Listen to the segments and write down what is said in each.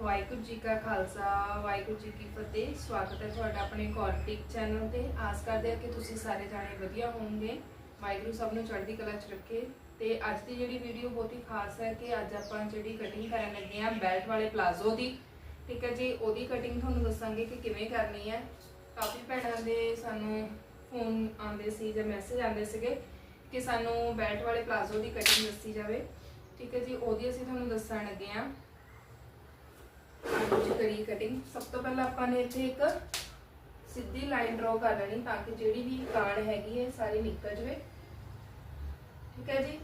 ਵਾਹਿਗੁਰੂ ਜੀ ਕਾ ਖਾਲਸਾ, ਵਾਹਿਗੁਰੂ ਜੀ ਕੀ ਫਤਿਹ। ਸਵਾਗਤ ਹੈ ਤੁਹਾਡਾ ਆਪਣੇ ਕੌਰਟਿਕ ਚੈਨਲ ਤੇ। ਆਸ ਕਰਦੇ ਹਾਂ ਕਿ ਤੁਸੀਂ ਸਾਰੇ ਜਾਣੇ ਵਧੀਆ ਹੋਵੋਗੇ। ਵਾਹਿਗੁਰੂ ਸਭ ਨੂੰ ਚੜ੍ਹਦੀ ਕਲਾ 'ਚ ਰੱਖੇ। ਤੇ ਅੱਜ ਦੀ ਜਿਹੜੀ ਵੀਡੀਓ ਬਹੁਤ ਹੀ ਖਾਸ ਹੈ ਕਿ ਅੱਜ ਆਪਾਂ ਜਿਹੜੀ ਕਟਿੰਗ ਕਰਨ ਲੱਗੇ ਹਾਂ ਬੈਲਟ ਵਾਲੇ ਪਲਾਜ਼ੋ ਦੀ। ਠੀਕ ਹੈ ਜੀ, ਉਹਦੀ ਕਟਿੰਗ ਤੁਹਾਨੂੰ ਦੱਸਾਂਗੇ ਕਿ ਕਿਵੇਂ ਕਰਨੀ ਹੈ। ਕਾਫੀ ਭੈਣਾਂ ਦੇ ਸਾਨੂੰ ਫੋਨ ਆਉਂਦੇ ਸੀ ਜਾਂ ਮੈਸੇਜ ਆਉਂਦੇ ਸੀਗੇ ਕਿ ਸਾਨੂੰ ਬੈਲਟ ਵਾਲੇ ਪਲਾਜ਼ੋ ਦੀ ਕਟਿੰਗ ਦੱਸੀ ਜਾਵੇ। ਠੀਕ ਹੈ ਜੀ, ਉਹਦੀ ਅਸੀਂ ਤੁਹਾਨੂੰ ਦੱਸਣ ਲੱਗੇ ਹਾਂ। ਆਲੂ ਕਰੀ ਕਟਿੰਗ ਸਭ ਤੋਂ ਪਹਿਲਾਂ ਆਪਾਂ ਨੇ ਇੱਥੇ ਇੱਕ ਸਿੱਧੀ ਲਾਈਨ ਡਰਾ ਕਰ ਲੈਣੀ ਤਾਂ ਕਿ ਜਿਹੜੀ ਵੀ ਕਾਰਡ ਹੈਗੀ ਹੈ ਸਾਰੀ ਨਿਕਲ ਜਵੇ। ਠੀਕ ਹੈ ਜੀ?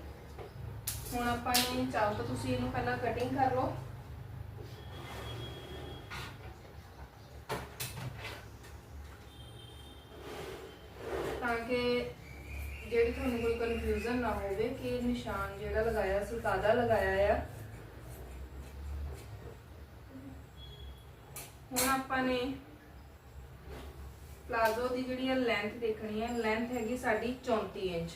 ਹੁਣ ਆਪਾਂ ਨੇ ਚਾਹੋ ਤਾਂ ਤੁਸੀਂ ਇਹਨੂੰ ਪਹਿਲਾਂ ਕਟਿੰਗ ਕਰ ਲਓ। ਤਾਂ ਕਿ ਜਿਹੜੀ ਤੁਹਾਨੂੰ ਕੋਈ ਕਨਫਿਊਜ਼ਨ ਨਾ ਹੋਵੇ ਕਿ ਨਿਸ਼ਾਨ ਜਿਹੜਾ ਲਗਾਇਆ ਸੀ ਕਾਦਾ ਲਗਾਇਆ ਆ। ਹੁਣ ਆਪਾਂ ਨੇ ਪਲਾਜ਼ੋ ਦੀ ਜਿਹੜੀ ਹੈ ਲੈਂਥ ਦੇਖਣੀ ਹੈ ਲੈਂਥ ਹੈਗੀ ਸਾਡੀ 34 ਇੰਚ।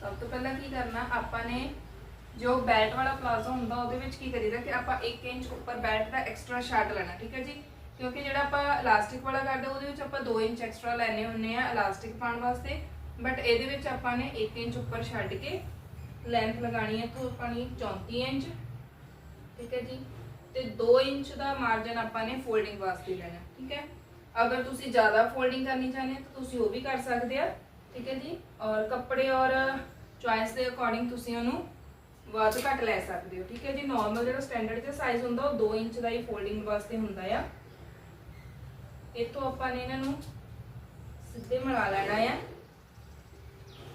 ਸਭ ਤੋਂ ਪਹਿਲਾਂ ਕੀ ਕਰਨਾ, ਆਪਾਂ ਨੇ ਜੋ ਬੈਲਟ ਵਾਲਾ ਪਲਾਜ਼ੋ ਹੁੰਦਾ ਉਹਦੇ ਵਿੱਚ ਕੀ ਕਰੀਦਾ ਕਿ ਆਪਾਂ 1 ਇੰਚ ਉੱਪਰ ਬੈਲਟ ਦਾ ਐਕਸਟਰਾ ਸ਼ਾਰਟ ਲੈਣਾ, ਠੀਕ ਹੈ ਜੀ? ਕਿਉਂਕਿ ਜਿਹੜਾ ਆਪਾਂ ਇਲਾਸਟਿਕ ਵਾਲਾ ਕਰਦੇ, ਉਹਦੇ ਵਿੱਚ ਆਪਾਂ 2 ਇੰਚ ਐਕਸਟਰਾ ਲੈਣੇ ਹੁੰਨੇ ਆ ਇਲਾਸਟਿਕ ਪਾਉਣ ਵਾਸਤੇ ਬਟ ਇਹਦੇ ਵਿੱਚ ਆਪਾਂ ਨੇ 1 ਇੰਚ ਉੱਪਰ ਛੱਡ ਕੇ ਲੈਂਥ ਲਗਾਣੀ ਹੈ ਤੋਂ ਨੇ 34 ਇੰਚ। ਠੀਕ ਹੈ ਜੀ? ਤੇ 2 ਇੰਚ ਦਾ ਮਾਰਜਨ ਆਪਾਂ ਨੇ ਫੋਲਡਿੰਗ ਵਾਸਤੇ ਲੈਣਾ, ਠੀਕ ਹੈ? ਅਗਰ ਤੁਸੀਂ ਜ਼ਿਆਦਾ ਫੋਲਡਿੰਗ ਕਰਨੀ ਚਾਹੁੰਦੇ ਹੋ, ਤਾਂ ਤੁਸੀਂ ਉਹ ਵੀ ਕਰ ਸਕਦੇ ਆ, ਠੀਕ ਹੈ ਜੀ? ਔਰ ਕੱਪੜੇ ਔਰ ਚੁਆਇਸ ਦੇ ਅਕੋਰਡਿੰਗ ਤੁਸੀਂ ਉਹਨੂੰ ਵੱਧ ਘੱਟ ਲੈ ਸਕਦੇ ਹੋ, ਠੀਕ ਹੈ ਜੀ? ਨਾਰਮਲ ਜਿਹੜਾ ਸਟੈਂਡਰਡ ਜਿਹਾ ਸਾਈਜ਼ ਹੁੰਦਾ, ਉਹ 2 ਇੰਚ ਦਾ ਹੀ ਫੋਲਡਿੰਗ ਵਾਸਤੇ ਹੁੰਦਾ ਆ। ਇੱਥੋਂ ਆਪਾਂ ਨੇ ਇਹਨਾਂ ਨੂੰ ਸਿੱਧੇ ਮਿਲਾ ਲੈਣਾ ਆ।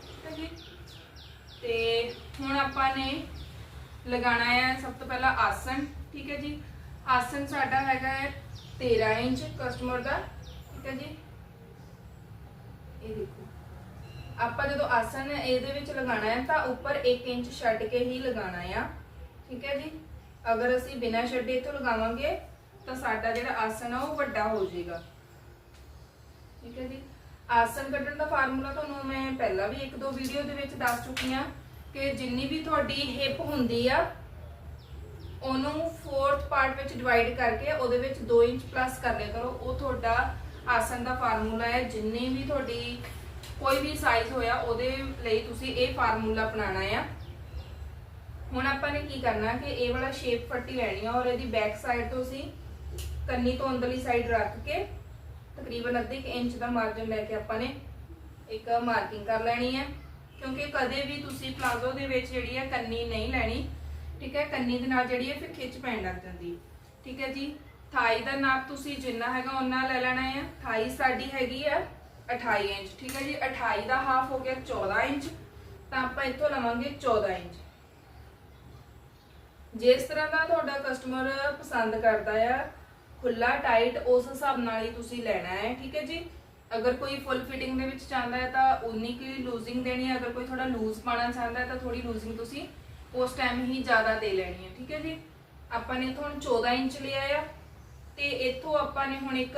ਠੀਕ ਹੈ ਜੀ? ਤੇ ਹੁਣ ਆਪਾਂ ਨੇ ਲਗਾਣਾ ਹੈ ਸਭ ਤੋਂ ਪਹਿਲਾਂ ਆਸਨ ਠੀਕ ਹੈ ਜੀ? ਆਸਨ ਸਾਡਾ ਹੈਗਾ ਹੈ 13 ਇੰਚ ਕਸਟਮਰ ਦਾ, ਠੀਕ ਹੈ ਜੀ? ਇਹ ਦੇਖੋ। ਆਪਾਂ ਜਦੋਂ ਆਸਨ ਇਹਦੇ ਵਿੱਚ ਲਗਾਣਾ ਹੈ ਤਾਂ ਉੱਪਰ 1 ਇੰਚ ਛੱਡ ਕੇ ਹੀ ਲਗਾਣਾ ਆ, ਠੀਕ ਹੈ ਜੀ? ਅਗਰ ਅਸੀਂ ਬਿਨਾਂ ਛੱਡੇ ਤੋਂ ਲਗਾਵਾਂਗੇ ਤਾਂ ਸਾਡਾ ਜਿਹੜਾ ਆਸਨ ਆ ਉਹ ਵੱਡਾ ਹੋ ਜਾਏਗਾ। ਠੀਕ ਹੈ ਜੀ? ਆਸਨ ਕੱਢਣ ਦਾ ਫਾਰਮੂਲਾ ਤੁਹਾਨੂੰ ਮੈਂ ਪਹਿਲਾਂ ਵੀ ਇੱਕ ਦੋ ਵੀਡੀਓ ਦੇ ਵਿੱਚ ਦੱਸ ਚੁੱਕੀ ਹਾਂ ਕਿ ਜਿੰਨੀ ਵੀ ਤੁਹਾਡੀ ਹਿਪ ਹੁੰਦੀ ਆ, ਉਹਨੂੰ ਫੋਰਥ ਪਾਰਟ ਵਿੱਚ ਡਿਵਾਈਡ ਕਰਕੇ ਉਹਦੇ ਵਿੱਚ 2 ਇੰਚ ਪਲੱਸ ਕਰ ਲਿਆ ਕਰੋ। ਉਹ ਤੁਹਾਡਾ ਆਸਨ ਦਾ ਫਾਰਮੂਲਾ ਹੈ। ਜਿੰਨੀ ਵੀ ਤੁਹਾਡੀ ਕੋਈ ਵੀ ਸਾਈਜ਼ ਹੋਇਆ, ਉਹਦੇ ਲਈ ਤੁਸੀਂ ਇਹ ਫਾਰਮੂਲਾ ਅਪਣਾਉਣਾ ਆ। ਹੁਣ ਆਪਾਂ ਨੇ ਕੀ ਕਰਨਾ ਕਿ ਇਹ ਵਾਲਾ ਸ਼ੇਪ ਫੱਟੀ ਲੈਣੀ ਆ ਔਰ ਇਹਦੀ ਬੈਕ ਸਾਈਡ ਤੋਂ ਅਸੀਂ ਕੰਨੀ ਤੋਂ ਅੰਦਰਲੀ ਸਾਈਡ ਰੱਖ ਕੇ ਤਕਰੀਬਨ ਅੱਧੀ ਕੁ ਇੰਚ ਦਾ ਮਾਰਜਨ ਲੈ ਕੇ ਆਪਾਂ ਨੇ ਇੱਕ ਮਾਰਕਿੰਗ ਕਰ ਲੈਣੀ ਹੈ। ਕਿਉਂਕਿ ਕਦੇ ਵੀ ਤੁਸੀਂ ਪਲਾਜ਼ੋ ਦੇ ਵਿੱਚ ਜਿਹੜੀ ਹੈ ਕੰਨੀ ਨਹੀਂ ਲੈਣੀ, ਠੀਕ ਹੈ? ਕੰਨੀ ਦੇ ਨਾਲ ਜਿਹੜੀ ਹੈ ਫਿਰ ਖਿੱਚ ਪੈਣ ਲੱਗ ਜਾਂਦੀ। ਠੀਕ ਹੈ ਜੀ? ਥਾਈ ਦਾ ਨਾਪ ਤੁਸੀਂ ਜਿੰਨਾ ਹੈਗਾ ਉਹਨਾਂ ਲੈ ਲੈਣਾ ਹੈ। ਥਾਈ ਸਾਡੀ ਹੈਗੀ ਆ 28 ਇੰਚ, ਠੀਕ ਹੈ ਜੀ? 28 ਦਾ ਹਾਫ ਹੋ ਗਿਆ 14 ਇੰਚ, ਤਾਂ ਆਪਾਂ ਇੱਥੋਂ ਲਵਾਂਗੇ 14 ਇੰਚ। ਜਿਸ ਤਰ੍ਹਾਂ ਦਾ ਤੁਹਾਡਾ ਕਸਟਮਰ ਪਸੰਦ ਕਰਦਾ ਆ ਖੁੱਲਾ ਟਾਈਟ ਉਸ ਹਿਸਾਬ ਨਾਲ ਹੀ ਤੁਸੀਂ ਲੈਣਾ ਹੈ, ਠੀਕ ਹੈ ਜੀ? ਅਗਰ ਕੋਈ ਫੁੱਲ ਫਿਟਿੰਗ ਦੇ ਵਿੱਚ ਚਾਹੁੰਦਾ ਹੈ ਤਾਂ ਉਨੀ ਕੀ ਲੂਜ਼ਿੰਗ ਦੇਣੀ ਹੈ, ਅਗਰ ਕੋਈ ਥੋੜਾ ਲੂਜ਼ ਪਾਣਾ ਚਾਹੁੰਦਾ ਹੈ ਤਾਂ ਥੋੜੀ ਲੂਜ਼ਿੰਗ ਤੁਸੀਂ ਉਸ ਟਾਈਮ ਹੀ ਜ਼ਿਆਦਾ ਦੇ ਲੈਣੀ ਹੈ, ਠੀਕ ਹੈ ਜੀ? ਆਪਾਂ ਨੇ ਇੱਥੋਂ ਹੁਣ 14 ਇੰਚ ਲਿਆ ਆ, ਤੇ ਇੱਥੋਂ ਆਪਾਂ ਨੇ ਹੁਣ ਇੱਕ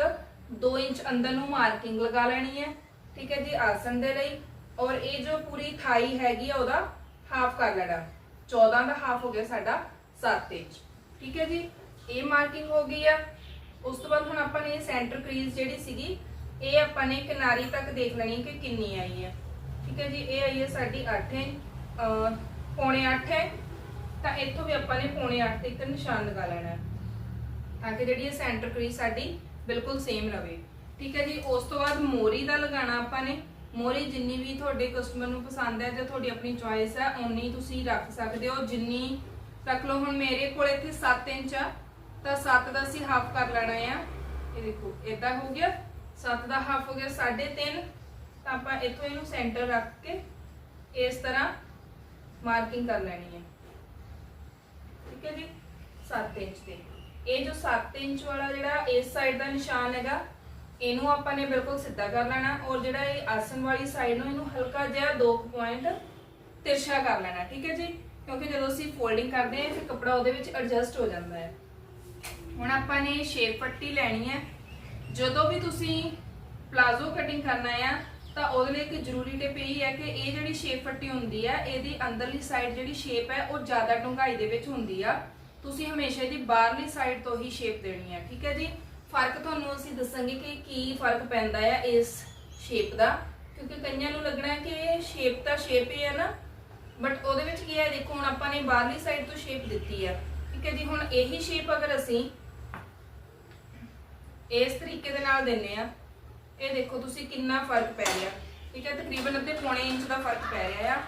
2 ਇੰਚ ਅੰਦਰ ਨੂੰ ਮਾਰਕਿੰਗ ਲਗਾ ਲੈਣੀ ਹੈ, ਠੀਕ ਹੈ ਜੀ ਆਸਨ ਦੇ ਲਈ। ਔਰ ਇਹ ਜੋ ਪੂਰੀ ਥਾਈ ਹੈਗੀ ਆ, ਉਹਦਾ ਹਾਫ ਕਰ ਲੈਣਾ। 14 ਦਾ ਹਾਫ ਹੋ ਗਿਆ ਸਾਡਾ 7 ਇੰਚ, ਠੀਕ ਹੈ ਜੀ? ਇਹ ਮਾਰਕਿੰਗ ਹੋ ਗਈ ਆ। ਉਸ ਤੋਂ ਬਾਅਦ ਹੁਣ ਆਪਾਂ ਨੇ ਇਹ ਸੈਂਟਰ ਕ੍ਰੀਜ਼ ਜਿਹੜੀ ਸੀਗੀ, ਇਹ ਆਪਾਂ ਨੇ ਕਿਨਾਰੀ ਤੱਕ ਦੇਖ ਲੈਣੀ ਕਿ ਕਿੰਨੀ ਆਈ ਹੈ। ਠੀਕ ਹੈ ਜੀ, ਇਹ ਆਈ ਹੈ ਸਾਡੀ 8 ਇੰਚ ਪੌਣੇ 8 ਹੈ। ਤਾਂ ਇੱਥੋਂ ਵੀ ਆਪਾਂ ਨੇ ਪੌਣੇ 8 ਤੇ ਇੱਕ ਨਿਸ਼ਾਨ ਲਗਾ ਲੈਣਾ ਹੈ। ਤਾਂ ਕਿ ਜਿਹੜੀ ਇਹ ਸੈਂਟਰ ਕ੍ਰੀਜ਼ ਸਾਡੀ ਬਿਲਕੁਲ ਸੇਮ ਰਵੇ। ਠੀਕ ਹੈ ਜੀ, ਉਸ ਤੋਂ ਬਾਅਦ ਮੋਰੀ ਦਾ ਲਗਾਉਣਾ ਆਪਾਂ ਨੇ। ਮੋਰੀ ਜਿੰਨੀ ਵੀ ਤੁਹਾਡੇ ਕਸਟਮਰ ਨੂੰ ਪਸੰਦ ਹੈ ਜਾਂ ਤੁਹਾਡੀ ਆਪਣੀ ਚੁਆਇਸ ਹੈ, ਓਨੀ ਤੁਸੀਂ ਰੱਖ ਸਕਦੇ ਹੋ। ਜਿੰਨੀ, ਰੱਖ ਲਓ ਹੁਣ ਮੇਰੇ ਕੋਲ ਇੱਥੇ 7 ਇੰਚ ਆ। ਤਾਂ 7 ਦਾ ਅਸੀਂ ਹਾਫ ਕਰ ਲੈਣਾ ਆ। ਇਹ ਦੇਖੋ ਇਦਾਂ ਹੋ ਗਿਆ। 7 ਦਾ ਹਾਫ ਹੋ ਗਿਆ 3.5 ਤਾਂ ਆਪਾਂ ਇੱਥੋਂ ਇਹਨੂੰ ਸੈਂਟਰ ਰੱਖ ਕੇ ਇਸ ਤਰ੍ਹਾਂ ਮਾਰਕਿੰਗ ਕਰ ਲੈਣੀ ਹੈ ਠੀਕ ਹੈ ਜੀ? 7 ਇੰਚ ਤੇ। ਇਹ ਜੋ 7 ਇੰਚ ਵਾਲਾ ਜਿਹੜਾ ਇਸ ਸਾਈਡ ਦਾ ਨਿਸ਼ਾਨ ਹੈਗਾ, ਇਹਨੂੰ ਆਪਾਂ ਨੇ ਬਿਲਕੁਲ ਸਿੱਧਾ ਕਰ ਲੈਣਾ। ਔਰ ਜਿਹੜਾ ਇਹ ਆਸਨ ਵਾਲੀ ਸਾਈਡ ਨੂੰ ਇਹਨੂੰ ਹਲਕਾ ਜਿਹਾ 2 ਪੁਆਇੰਟ ਤਿਰਛਾ ਕਰ ਲੈਣਾ। ਠੀਕ ਹੈ ਜੀ? ਕਿਉਂਕਿ ਜਦੋਂ ਅਸੀਂ ਫੋਲਡਿੰਗ ਕਰਦੇ ਹਾਂ, ਫਿਰ ਕੱਪੜਾ ਉਹਦੇ ਵਿੱਚ ਐਡਜਸਟ ਹੋ ਜਾਂਦਾ ਹੈ। ਹੁਣ ਆਪਾਂ ਨੇ ਸ਼ੇਪ ਪੱਟੀ ਲੈਣੀ ਹੈ। ਜਦੋਂ ਵੀ ਤੁਸੀਂ ਪਲਾਜ਼ੋ ਕਟਿੰਗ ਕਰਨਾ ਆ, ਤਾਂ ਉਹਦੇ ਲਈ ਇੱਕ ਜ਼ਰੂਰੀ ਟਿਪ ਇਹ ਹੈ ਕਿ ਇਹ ਜਿਹੜੀ ਸ਼ੇਪ ਫੱਟੀ ਹੁੰਦੀ ਹੈ ਇਹਦੀ ਅੰਦਰਲੀ ਸਾਈਡ ਜਿਹੜੀ ਸ਼ੇਪ ਹੈ, ਉਹ ਜ਼ਿਆਦਾ ਡੂੰਘਾਈ ਦੇ ਵਿੱਚ ਹੁੰਦੀ ਆ। ਤੁਸੀਂ ਹਮੇਸ਼ਾ ਇਹਦੀ ਬਾਹਰਲੀ ਸਾਈਡ ਤੋਂ ਹੀ ਸ਼ੇਪ ਦੇਣੀ ਹੈ ਠੀਕ ਹੈ ਜੀ? ਫ਼ਰਕ ਤੁਹਾਨੂੰ ਅਸੀਂ ਦੱਸਾਂਗੇ ਕਿ ਕੀ ਫ਼ਰਕ ਪੈਂਦਾ ਆ ਇਸ ਸ਼ੇਪ ਦਾ। ਕਿਉਂਕਿ ਕਈਆਂ ਨੂੰ ਲੱਗਣਾ ਕਿ ਸ਼ੇਪ ਤਾਂ ਸ਼ੇਪ ਹੀ ਹੈ ਨਾ। ਬਟ ਉਹਦੇ ਵਿੱਚ ਕੀ ਹੈ, ਦੇਖੋ ਹੁਣ ਆਪਾਂ ਨੇ ਬਾਹਰਲੀ ਸਾਈਡ ਤੋਂ ਸ਼ੇਪ ਦਿੱਤੀ ਹੈ ਠੀਕ ਹੈ ਜੀ? ਹੁਣ ਇਹੀ ਸ਼ੇਪ ਅਗਰ ਅਸੀਂ ਇਸ ਤਰੀਕੇ ਦੇ ਨਾਲ ਦਿੰਨੇ ਆ। ਇਹ ਦੇਖੋ ਤੁਸੀਂ ਕਿੰਨਾ ਫ਼ਰਕ ਪੈ ਰਿਹਾ। ਠੀਕ ਹੈ, ਤਕਰੀਬਨ ਅੱਧੇ ਪੌਣੇ ਇੰਚ ਦਾ ਫ਼ਰਕ ਪੈ ਰਿਹਾ ਆ।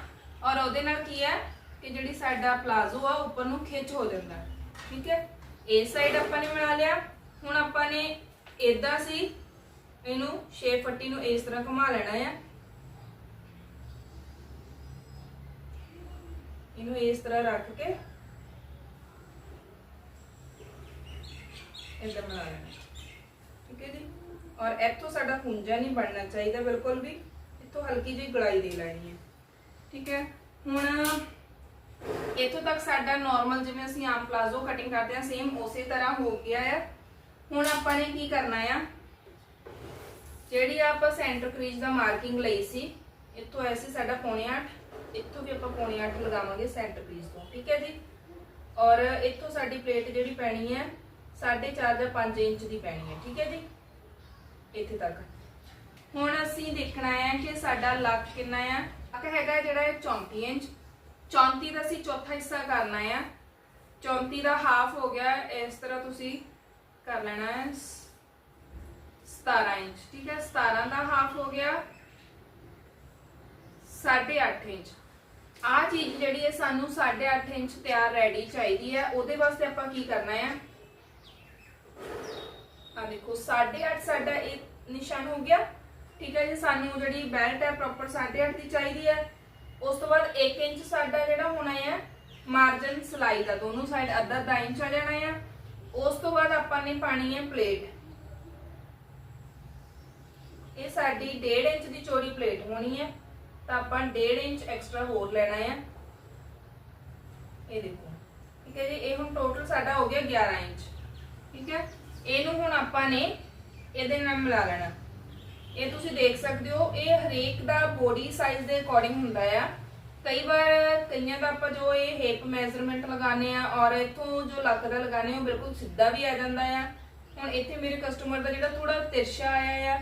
ਔਰ ਉਹਦੇ ਨਾਲ ਕੀ ਹੈ ਕਿ ਜਿਹੜੀ ਸਾਡਾ ਪਲਾਜ਼ੋ ਆ ਉੱਪਰ ਨੂੰ ਖਿੱਚ ਹੋ ਜਾਂਦਾ ਠੀਕ ਹੈ ਇਸ ਸਾਈਡ ਆਪਾਂ ਨੇ ਬਣਾ ਲਿਆ। ਹੁਣ ਆਪਾਂ ਨੇ ਇਦਾਂ ਸੀ, ਇਹਨੂੰ ਸ਼ੇਪ ਫੱਟੀ ਨੂੰ ਇਸ ਤਰ੍ਹਾਂ ਘੁਮਾ ਲੈਣਾ ਆ। ਇਹਨੂੰ ਇਸ ਤਰ੍ਹਾਂ ਰੱਖ ਕੇ ਇਦਾਂ ਬਣਾ ਲੈਣਾ। ਠੀਕ ਹੈ ਜੀ? ਔਰ ਇੱਥੋਂ ਸਾਡਾ ਖੁੰਝਾ ਨਹੀਂ ਬਣਨਾ ਚਾਹੀਦਾ, ਬਿਲਕੁਲ ਵੀ। ਇੱਥੋਂ ਹਲਕੀ ਜਿਹੀ ਗਲਾਈ ਦੇ ਲੈਣੀ ਹੈ। ਠੀਕ ਹੈ? ਹੁਣ ਇੱਥੋਂ ਤੱਕ ਸਾਡਾ ਨਾਰਮਲ ਜਿਵੇਂ ਅਸੀਂ ਆਮ ਪਲਾਜ਼ੋ ਕਟਿੰਗ ਕਰਦੇ ਹਾਂ ਸੇਮ ਉਸੇ ਤਰ੍ਹਾਂ ਹੋ ਗਿਆ ਹੈ ਹੁਣ ਆਪਾਂ ਨੇ ਕੀ ਕਰਨਾ ਆ? ਜਿਹੜੀ ਆਪਾਂ ਸੈਂਟਰ ਕ੍ਰੀਜ ਦਾ ਮਾਰਕਿੰਗ ਲਈ ਸੀ, ਇੱਥੋਂ ਐਸੀ ਸਾਡਾ ਪੌਣੇ 8 ਇੱਥੋਂ ਵੀ ਆਪਾਂ ਪੌਣੇ 8 ਲਗਾਵਾਂਗੇ ਸੈਂਟਰ ਕ੍ਰੀਜ ਤੋਂ। ਠੀਕ ਹੈ ਜੀ? ਔਰ ਇੱਥੋਂ ਸਾਡੀ ਪਲੇਟ ਜਿਹੜੀ ਪੈਣੀ ਹੈ 4.5 ਜਾਂ 5 ਇੰਚ ਦੀ ਪੈਣੀ ਹੈ, ਠੀਕ ਹੈ ਜੀ? ਇੱਥੇ ਤੱਕ। ਹੁਣ ਅਸੀਂ ਦੇਖਣਾ ਹੈ ਕਿ ਸਾਡਾ ਲੱਕ ਕਿੰਨਾ ਆ। ਲੱਕ ਹੈਗਾ ਜਿਹੜਾ ਇਹ 34 ਇੰਚ। 34 ਦਾ ਅਸੀਂ ਚੌਥਾ ਹਿੱਸਾ ਕਰਨਾ ਆ। 34 ਦਾ ਹਾਫ ਹੋ ਗਿਆ, ਇਸ ਤਰ੍ਹਾਂ ਤੁਸੀਂ ਕਰ ਲੈਣਾ ਹੈ। 17 ਇੰਚ, ਠੀਕ ਹੈ? 17 ਦਾ ਹਾਫ ਹੋ ਗਿਆ। 8.5 ਇੰਚ। ਆ ਚੀਜ਼ ਜਿਹੜੀ ਹੈ ਸਾਨੂੰ 8.5 ਇੰਚ ਤਿਆਰ ਰੈਡੀ ਚਾਹੀਦੀ ਹੈ। ਉਹਦੇ ਵਾਸਤੇ ਆਪਾਂ ਕੀ ਕਰਨਾ ਹੈ? ਆ ਦੇਖੋ 8.5 ਸਾਡਾ ਇਹ ਨਿਸ਼ਾਨ ਹੋ ਗਿਆ। ਠੀਕ ਹੈ ਜੀ, ਸਾਨੂੰ ਜਿਹੜੀ ਬੈਲਟ ਹੈ ਪ੍ਰੋਪਰ 8.5 ਦੀ ਚਾਹੀਦੀ ਹੈ। ਉਸ ਤੋਂ ਬਾਅਦ 1 ਇੰਚ ਸਾਡਾ ਜਿਹੜਾ ਹੋਣਾ ਹੈ ਮਾਰਜਨ ਸਲਾਈ ਦਾ, ਦੋਨੋਂ ਸਾਈਡ ਅੱਧਾ ਅੱਧਾ ਇੰਚ ਆ ਜਾਣਾ ਹੈ। ਉਸ ਤੋਂ ਬਾਅਦ ਆਪਾਂ ਨੇ ਪਾਣੀ ਹੈ ਪਲੇਟ ਇਹ ਸਾਡੀ 1.5 ਇੰਚ ਦੀ ਚੋਰੀ ਪਲੇਟ ਹੋਣੀ ਹੈ, ਤਾਂ ਆਪਾਂ 1.5 ਇੰਚ ਐਕਸਟਰਾ ਹੋਰ ਲੈਣਾ ਹੈ। ਇਹ ਦੇਖੋ, ਠੀਕ ਹੈ ਜੀ, ਇਹ ਹੁਣ ਟੋਟਲ ਸਾਡਾ ਹੋ ਗਿਆ 11 ਇੰਚ। ਠੀਕ ਹੈ? ਇਹਨੂੰ ਹੁਣ ਆਪਾਂ ਨੇ ਇਹਦੇ ਨਾਲ ਮਿਲਾ ਲੈਣਾ। ਇਹ ਤੁਸੀਂ ਦੇਖ ਸਕਦੇ ਹੋ, ਇਹ ਹਰੇਕ ਦਾ ਬੋਡੀ ਸਾਈਜ਼ ਦੇ ਅਕੋਰਡਿੰਗ ਹੁੰਦਾ ਆ। ਕਈ ਵਾਰ ਕਈਆਂ ਦਾ ਆਪਾਂ ਜੋ ਇਹ ਹਿਪ ਮੈਜ਼ਰਮੈਂਟ ਲਗਾਣੇ ਆ ਔਰ ਇਥੋਂ ਜੋ ਲੱਕ ਦਾ ਲਗਾਣੇ ਆ, ਉਹ ਬਿਲਕੁਲ ਸਿੱਧਾ ਵੀ ਆ ਜਾਂਦਾ ਆ। ਹੁਣ ਇੱਥੇ ਮੇਰੇ ਕਸਟਮਰ ਦਾ ਜਿਹੜਾ ਥੋੜਾ ਤਿਰਛਾ ਆਇਆ ਆ,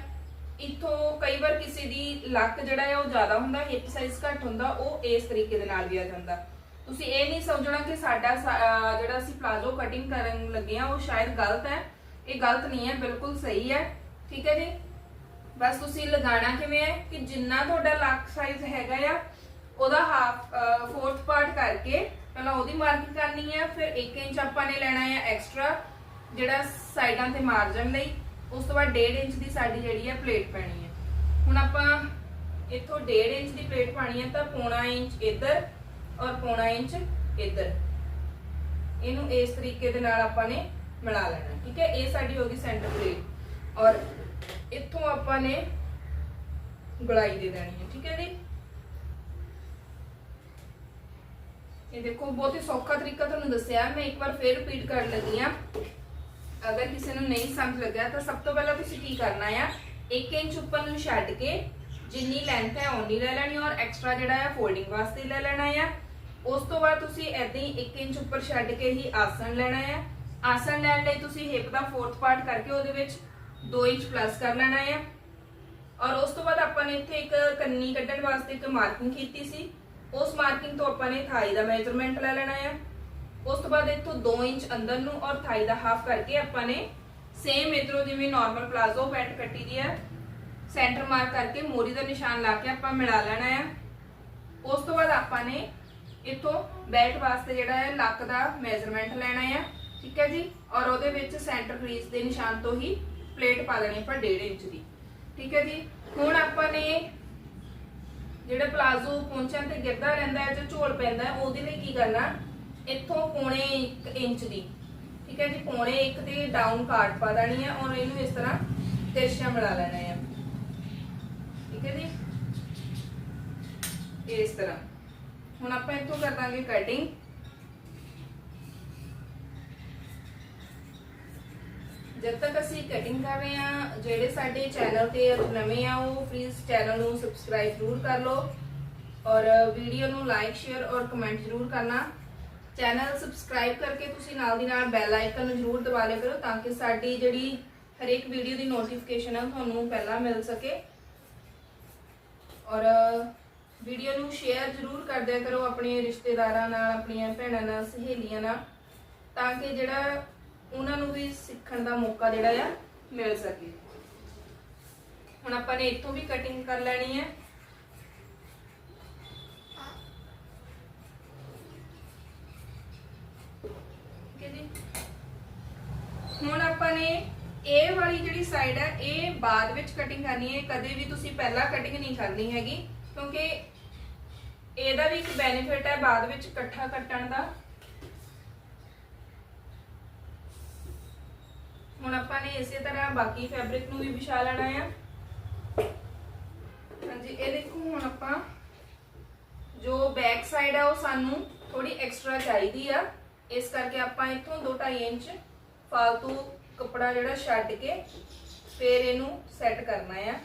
ਇਥੋਂ ਕਈ ਵਾਰ ਕਿਸੇ ਦੀ ਲੱਕ ਜਿਹੜਾ ਆ, ਉਹ ਜ਼ਿਆਦਾ ਹੁੰਦਾ ਹਿਪ ਸਾਈਜ਼ ਘੱਟ ਹੁੰਦਾ, ਉਹ ਇਸ ਤਰੀਕੇ ਦੇ ਨਾਲ ਵੀ ਆ ਜਾਂਦਾ। ਤੁਸੀਂ ਇਹ ਨਹੀਂ ਸਮਝਣਾ ਕਿ ਸਾਡਾ ਸਾ- ਜਿਹੜਾ ਅਸੀਂ ਪਲਾਜ਼ੋ ਕਟਿੰਗ ਕਰਨ ਲੱਗੇ ਆ, ਉਹ ਸ਼ਾਇਦ ਗਲਤ ਹੈ। ਇਹ ਗਲਤ ਨਹੀਂ ਹੈ, ਬਿਲਕੁਲ ਸਹੀ ਹੈ। ਠੀਕ ਹੈ ਜੀ? ਬਸ ਤੁਸੀਂ ਲਗਾਉਣਾ ਕਿਵੇਂ ਹੈ ਕਿ ਜਿੰਨਾ ਤੁਹਾਡਾ ਲੱਕ ਸਾਈਜ਼ ਹੈਗਾ ਆ, ਉਹਦਾ ਹਾਫ ਫੋਰਥ ਪਾਰਟ ਕਰਕੇ ਪਹਿਲਾਂ ਉਹਦੀ ਮਾਰਕਿੰਗ ਕਰਨੀ ਹੈ, ਫਿਰ 1 ਇੰਚ ਆਪਾਂ ਨੇ ਲੈਣਾ ਹੈ ਐਕਸਟਰਾ ਜਿਹੜਾ ਸਾਈਡਾਂ ਤੇ ਮਾਰਜਨ ਲਈ, ਉਸ ਤੋਂ ਬਾਅਦ 1.5 ਇੰਚ ਦੀ ਸਾਡੀ ਜਿਹੜੀ ਹੈ ਪਲੇਟ ਪੈਣੀ ਹੈ। ਹੁਣ ਆਪਾਂ ਇੱਥੋਂ 1.5 ਇੰਚ ਦੀ ਪਲੇਟ ਪਾਣੀ ਹੈ ਤਾਂ ਪੌਣਾ ਇੰਚ ਇੱਧਰ ਔਰ ਪੌਣਾ ਇੰਚ ਇੱਧਰ। ਇਹਨੂੰ ਇਸ ਤਰੀਕੇ ਦੇ ਨਾਲ ਆਪਾਂ ਨੇ ਮਿਲਾ ਲੈਣਾ, ਠੀਕ ਹੈ? ਇਹ ਸਾਡੀ ਹੋ ਗਈ ਸੈਂਟਰ ਪਲੇਟ ਔਰ ਇੱਥੋਂ ਆਪਾਂ ਨੇ ਗੁਲਾਈ ਦੇ ਦੇਣੀ ਹੈ, ਠੀਕ ਹੈ ਜੀ? ਇਹ ਦੇਖੋ, ਬਹੁਤ ਹੀ ਸੌਖਾ ਤਰੀਕਾ ਤੁਹਾਨੂੰ ਦੱਸਿਆ। ਮੈਂ ਇੱਕ ਵਾਰ ਫੇਰ ਰਿਪੀਟ ਕਰਨ ਲੱਗੀ ਆ ਅਗਰ ਕਿਸੇ ਨੂੰ ਨਹੀਂ ਸਮਝ ਲੱਗਿਆ, ਤਾਂ ਸਭ ਤੋਂ ਪਹਿਲਾਂ ਤੁਸੀਂ ਕੀ ਕਰਨਾ ਆ? 1 ਇੰਚ ਉੱਪਰ ਨੂੰ ਛੱਡ ਕੇ ਜਿੰਨੀ ਲੈਂਥ ਹੈ ਓਨੀ ਲੈ ਲੈਣੀ, ਔਰ ਐਕਸਟਰਾ ਜਿਹੜਾ ਹੈ ਫੋਲਡਿੰਗ ਵਾਸਤੇ ਲੈ ਲੈਣਾ ਆ। ਉਸ ਤੋਂ ਬਾਅਦ ਤੁਸੀਂ ਐਦਾਂ ਹੀ 1 ਇੰਚ ਉੱਪਰ ਛੱਡ ਕੇ ਹੀ ਆਸਣ ਲੈਣਾ ਆ। ਆਸਣ ਲੈਣ ਲਈ ਤੁਸੀਂ ਹਿਪ ਦਾ ਫੋਰਥ ਪਾਰਟ ਕਰਕੇ ਉਹਦੇ ਵਿੱਚ 2 ਇੰਚ ਪਲੱਸ ਕਰ ਲੈਣਾ ਆ ਔਰ ਉਸ ਤੋਂ ਬਾਅਦ ਆਪਾਂ ਨੇ ਇੱਥੇ ਇੱਕ ਕੰਨੀ ਕੱਢਣ ਵਾਸਤੇ ਇੱਕ ਮਾਰਕਿੰਗ ਕੀਤੀ ਸੀ। ਉਸ ਮਾਰਕਿੰਗ ਤੋਂ ਆਪਾਂ ਨੇ ਥਾਈ ਦਾ ਮੈਜ਼ਰਮੈਂਟ ਲੈ ਲੈਣਾ ਆ ਉਸ ਤੋਂ ਬਾਅਦ ਇੱਥੋਂ 2 ਇੰਚ ਅੰਦਰ ਨੂੰ ਔਰ ਥਾਈ ਦਾ ਹਾਫ ਕਰਕੇ ਆਪਾਂ ਨੇ ਸੇਮ ਇਧਰੋਂ ਜਿਵੇਂ ਨਾਰਮਲ ਪਲਾਜ਼ੋ ਪੈਂਟ ਕੱਟੀ ਦੀ ਹੈ ਸੈਂਟਰ ਮਾਰਕ ਕਰਕੇ ਮੋਰੀ ਦਾ ਨਿਸ਼ਾਨ ਲਾ ਕੇ ਆਪਾਂ ਮਿਲਾ ਲੈਣਾ ਆ ਉਸ ਤੋਂ ਬਾਅਦ ਆਪਾਂ ਨੇ ਇੱਥੋਂ ਬੈਲਟ ਵਾਸਤੇ ਜਿਹੜਾ ਹੈ ਲੱਕ ਦਾ ਮੈਜ਼ਰਮੈਂਟ ਲੈਣਾ ਆ ਠੀਕ ਹੈ ਜੀ? ਔਰ ਉਹਦੇ ਵਿੱਚ ਸੈਂਟਰ ਕ੍ਰੀਜ਼ ਦੇ ਨਿਸ਼ਾਨ ਤੋਂ ਹੀ ਪਲੇਟ ਪਾ ਲੈਣੀ ਆਪਾਂ 1.5 ਇੰਚ ਦੀ। ਠੀਕ ਹੈ ਜੀ? ਹੁਣ ਆਪਾਂ ਨੇ ਜਿਹੜਾ ਪਲਾਜ਼ੋ ਪਹੁੰਚਾਂ ਤੇ ਗਿਰਦਾ ਰਹਿੰਦਾ ਹੈ, ਜੋ ਝੋਲ ਪੈਂਦਾ ਹੈ, ਉਹਦੇ ਲਈ ਕੀ ਕਰਨਾ? ਇੱਥੋਂ ਪੌਣੇ 1 ਇੰਚ ਦੀ। ਠੀਕ ਹੈ ਜੀ? ਪੌਣੇ 1 ਤੇ ਡਾਊਨ ਕਾਰਡ ਪਾ ਦੇਣੀ ਹੈ ਔਰ ਇਹਨੂੰ ਇਸ ਤਰ੍ਹਾਂ ਤਿਰਛਾ ਮਿਲਾ ਲੈਣਾ ਹੈ। ਠੀਕ ਹੈ ਜੀ? ਇਸ ਤਰ੍ਹਾਂ। ਹੁਣ ਆਪਾਂ ਇੱਥੋਂ ਕਰ ਦਾਂਗੇ ਕਟਿੰਗ ਜਦ ਤੱਕ ਅਸੀਂ ਕਟਿੰਗ ਕਰ ਰਹੇ ਆ ਜਿਹੜੇ ਸਾਡੇ ਚੈਨਲ ਤੇ ਅੱਜ ਨਵੇਂ ਆ, ਉਹ ਪਲੀਜ਼ ਚੈਨਲ ਨੂੰ ਸਬਸਕ੍ਰਾਈਬ ਜ਼ਰੂਰ ਕਰ ਲਓ ਔਰ ਵੀਡੀਓ ਨੂੰ ਲਾਈਕ ਸ਼ੇਅਰ ਔਰ ਕਮੈਂਟ ਜ਼ਰੂਰ ਕਰਨਾ। ਚੈਨਲ ਸਬਸਕ੍ਰਾਈਬ ਕਰਕੇ ਤੁਸੀਂ ਨਾਲ ਦੀ ਨਾਲ ਬੈਲ ਆਈਕਨ ਨੂੰ ਜ਼ਰੂਰ ਦਬਾ ਲਿਆ ਕਰੋ ਤਾਂ ਕਿ ਸਾਡੀ ਜਿਹੜੀ ਹਰੇਕ ਵੀਡੀਓ ਦੀ ਨੋਟੀਫਿਕੇਸ਼ਨ ਆ ਤੁਹਾਨੂੰ ਪਹਿਲਾਂ ਮਿਲ ਸਕੇ। ਔਰ ਵੀਡੀਓ ਨੂੰ ਸ਼ੇਅਰ ਜ਼ਰੂਰ ਕਰ ਦਿਆ ਕਰੋ ਆਪਣੇ ਰਿਸ਼ਤੇਦਾਰਾਂ ਨਾਲ, ਆਪਣੀਆਂ ਭੈਣਾਂ ਨਾਲ, ਸਹੇਲੀਆਂ ਨਾਲ, ਤਾਂ ਕਿ ਜਿਹੜਾ ਉਹਨਾਂ ਨੂੰ ਵੀ ਸਿੱਖਣ ਦਾ ਮੌਕਾ ਜਿਹੜਾ ਆ, ਮਿਲ ਸਕੇ। ਹੁਣ ਆਪਾਂ ਨੇ ਇੱਥੋਂ ਵੀ ਕਟਿੰਗ ਕਰ ਲੈਣੀ ਹੈ। ਹੁਣ ਆਪਾਂ ਨੇ ਇਹ ਵਾਲੀ ਜਿਹੜੀ ਸਾਈਡ ਹੈ ਇਹ ਬਾਅਦ ਵਿੱਚ ਕਟਿੰਗ ਕਰਨੀ ਹੈ। ਕਦੇ ਵੀ ਤੁਸੀਂ ਪਹਿਲਾਂ ਕਟਿੰਗ ਨਹੀਂ ਕਰਨੀ ਹੈਗੀ, ਕਿਉਂਕਿ ਇਹਦਾ ਵੀ ਇੱਕ ਬੈਨੀਫਿਟ ਹੈ ਬਾਅਦ ਵਿੱਚ ਇਕੱਠਾ ਕੱਟਣ ਦਾ। ਹੁਣ ਆਪਾਂ ਨੇ ਇਸੇ ਤਰ੍ਹਾਂ ਬਾਕੀ ਫੈਬਰਿਕ ਨੂੰ ਵੀ ਵਿਛਾ ਲੈਣਾ ਆ। ਹਾਂਜੀ, ਇਹ ਦੇਖੋ ਹੁਣ ਆਪਾਂ ਜੋ ਬੈਕ ਸਾਈਡ ਆ, ਉਹ ਸਾਨੂੰ ਥੋੜੀ ਐਕਸਟਰਾ ਚਾਹੀਦੀ ਆ। ਇਸ ਕਰਕੇ ਆਪਾਂ ਇੱਥੋਂ 2.5 ਇੰਚ ਫालतू ਕੱਪੜਾ ਜਿਹੜਾ ਛੱਡ ਕੇ ਫਿਰ ਇਹਨੂੰ ਸੈੱਟ ਕਰਨਾ ਆ।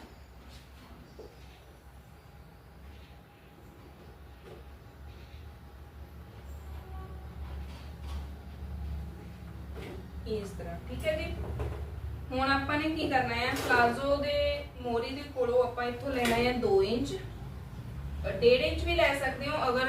ਇਸ ਤਰ੍ਹਾਂ, ਠੀਕ ਹੈ ਜੀ? ਹੁਣ ਆਪਾਂ ਨੇ ਕੀ ਕਰਨਾ ਹੈ? ਪਲਾਜ਼ੋ ਦੇ ਮੋਰੀ ਦੇ ਕੋਲੋਂ ਆਪਾਂ ਇੱਥੋਂ ਲੈਣਾ ਹੈ 2 ਇੰਚ। 1.5 ਇੰਚ ਵੀ ਲੈ ਸਕਦੇ ਹੋ, ਅਗਰ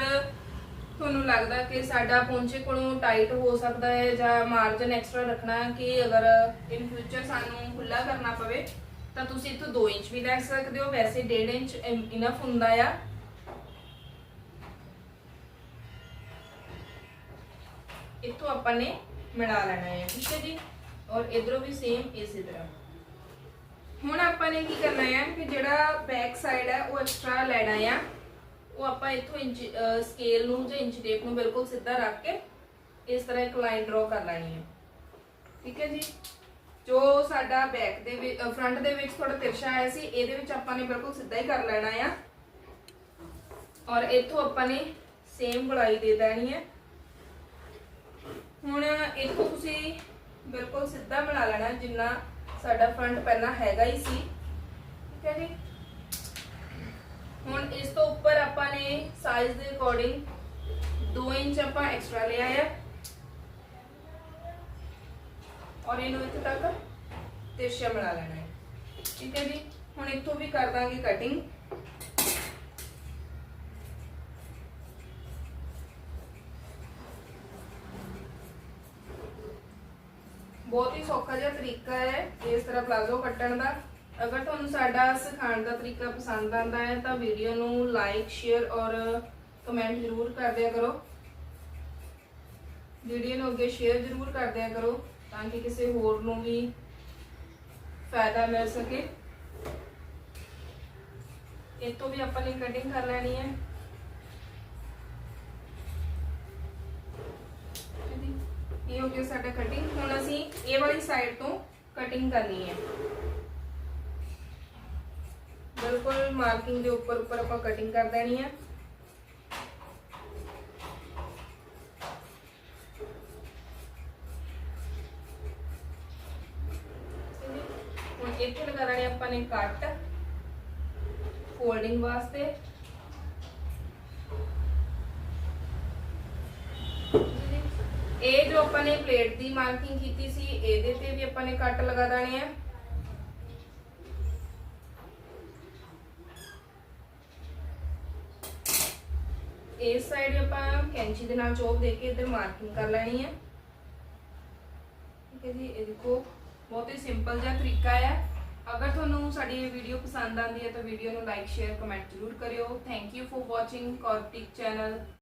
ਤੁਹਾਨੂੰ ਲੱਗਦਾ ਕਿ ਸਾਡਾ ਪੌਂਚੇ ਕੋਲੋਂ ਟਾਈਟ ਹੋ ਸਕਦਾ ਹੈ ਜਾਂ ਮਾਰਜਨ ਐਕਸਟਰਾ ਰੱਖਣਾ ਕਿ ਅਗਰ ਇਨ ਫਿਊਚਰ ਸਾਨੂੰ ਖੁੱਲਾ ਕਰਨਾ ਪਵੇ, ਤਾਂ ਤੁਸੀਂ ਇੱਥੋਂ 2 ਇੰਚ ਵੀ ਲੈ ਸਕਦੇ ਹੋ। ਵੈਸੇ 1.5 ਇੰਚ ਇਨਫ ਹੁੰਦਾ ਆ। ਇੱਥੋਂ ਆਪਾਂ ਨੇ ਮਿਲਾ ਲੈਣਾ ਹੈ। ਠੀਕ ਹੈ ਜੀ? ਔਰ ਇਧਰੋਂ ਵੀ ਸੇਮ ਇਸੇ ਤਰ੍ਹਾਂ। ਹੁਣ ਆਪਾਂ ਨੇ ਕੀ ਕਰਨਾ ਹੈ ਕਿ ਜਿਹੜਾ ਬੈਕ ਸਾਈਡ ਹੈ ਉਹ ਐਕਸਟਰਾ ਲੈਣਾ ਆ। ਉਹ ਆਪਾਂ ਇੱਥੋਂ ਇੰਚ ਸਕੇਲ ਨੂੰ ਜਾਂ ਇੰਚ ਟੇਪ ਨੂੰ ਬਿਲਕੁਲ ਸਿੱਧਾ ਰੱਖ ਕੇ ਇਸ ਤਰ੍ਹਾਂ ਇੱਕ ਲਾਈਨ ਡਰਾ ਕਰ ਲੈਣੀ ਹੈ ਠੀਕ ਹੈ ਜੀ? ਜੋ ਸਾਡਾ ਬੈਕ ਦੇ ਵਿੱਚ ਫਰੰਟ ਦੇ ਵਿੱਚ ਥੋੜਾ ਤਿਰਛਾ ਆਇਆ ਸੀ ਇਹਦੇ ਵਿੱਚ ਆਪਾਂ ਨੇ ਬਿਲਕੁਲ ਸਿੱਧਾ ਹੀ ਕਰ ਲੈਣਾ ਆ। ਔਰ ਇੱਥੋਂ ਆਪਾਂ ਨੇ ਸੇਮ ਗੋਲਾਈ ਦੇ ਦੇਣੀ ਹੈ ਹੁਣ ਇੱਥੋਂ ਤੁਸੀਂ ਬਿਲਕੁਲ ਸਿੱਧਾ ਬਣਾ ਲੈਣਾ ਜਿੰਨਾ ਸਾਡਾ ਫਰੰਟ ਪਹਿਲਾਂ ਹੈਗਾ ਹੀ ਸੀ। ਠੀਕ ਹੈ ਜੀ? ਹੁਣ ਇਸ ਤੋਂ ਉੱਪਰ ਆਪਾਂ ਨੇ ਸਾਈਜ਼ ਦੇ ਅਕੋਰਡਿੰਗ 2 ਇੰਚ ਆਪਾਂ ਐਕਸਟਰਾ ਲਿਆ ਹੈ ਔਰ ਇਹਨੂੰ ਇੱਥੇ ਤੱਕ ਤਿਰਛਾ ਬਣਾ ਲੈਣਾ ਹੈ। ਠੀਕ ਹੈ ਜੀ? ਹੁਣ ਇੱਥੋਂ ਵੀ ਕਰ ਦਾਂਗੇ ਕਟਿੰਗ ਬਹੁਤ ਹੀ ਸੌਖਾ ਜਿਹਾ ਤਰੀਕਾ ਹੈ, ਇਸ ਤਰ੍ਹਾਂ ਪਲਾਜ਼ੋ ਕੱਟਣ ਦਾ। ਅਗਰ ਤੁਹਾਨੂੰ ਸਾਡਾ ਸਿਖਾਉਣ ਦਾ ਤਰੀਕਾ ਪਸੰਦ ਆਂਦਾ ਹੈ, ਤਾਂ ਵੀਡੀਓ ਨੂੰ ਲਾਈਕ ਸ਼ੇਅਰ ਔਰ ਕਮੈਂਟ ਜ਼ਰੂਰ ਕਰ ਦਿਆ ਕਰੋ। ਵੀਡੀਓ ਨੂੰ ਅੱਗੇ ਸ਼ੇਅਰ ਜ਼ਰੂਰ ਕਰ ਦਿਆ ਕਰੋ, ਤਾਂ ਕਿ ਕਿਸੇ ਹੋਰ ਨੂੰ ਵੀ ਫਾਇਦਾ ਮਿਲ ਸਕੇ। ਇਹ ਤੋਂ ਵੀ ਆਪਾਂ ਨੇ ਕਟਿੰਗ ਕਰ ਲੈਣੀ ਹੈ। ਇਹ ਹੋ ਗਿਆ ਸਾਡਾ ਕਟਿੰਗ ਹੁਣ ਅਸੀਂ ਇਹ ਵਾਲੀ ਸਾਈਡ ਤੋਂ ਕਟਿੰਗ ਕਰਨੀ ਹੈ। ਬਿਲਕੁਲ ਮਾਰਕਿੰਗ ਦੇ ਉੱਪਰ ਉੱਪਰ ਆਪਾਂ ਕਟਿੰਗ ਕਰ ਦੇਣੀ ਹੈ। ਹੁਣ ਇੱਥੇ ਲਗਾ ਲੈਣੇ ਆਪਾਂ ਨੇ ਕੱਟ ਫੋਲਡਿੰਗ ਵਾਸਤੇ। ਇਹ ਜੋ ਆਪਾਂ ਨੇ ਪਲੇਟ ਦੀ ਮਾਰਕਿੰਗ ਕੀਤੀ ਸੀ, ਇਹਦੇ ਤੇ ਵੀ ਆਪਾਂ ਨੇ ਕੱਟ ਲਗਾ ਦੇਣੇ ਆ। ਇਸ ਸਾਈਡ ਆਪਾਂ ਕੈਂਚੀ ਦੇ ਨਾਲ ਚੋਪ ਦੇ ਕੇ ਇੱਧਰ ਮਾਰਕਿੰਗ ਕਰ ਲੈਣੀ ਹੈ ਠੀਕ ਹੈ ਜੀ, ਇਹ ਦੇਖੋ, ਬਹੁਤ ਹੀ ਸਿੰਪਲ ਜਿਹਾ ਤਰੀਕਾ ਹੈ ਅਗਰ ਤੁਹਾਨੂੰ ਸਾਡੀ ਇਹ ਵੀਡੀਓ ਪਸੰਦ ਆਂਦੀ ਹੈ ਤਾਂ ਵੀਡੀਓ ਨੂੰ ਲਾਈਕ ਸ਼ੇਅਰ ਕਮੈਂਟ ਜ਼ਰੂਰ ਕਰਿਓ। ਥੈਂਕ ਯੂ ਫॉर ਵਾਚਿੰਗ ਕੌਰਟਿਕ ਚੈਨਲ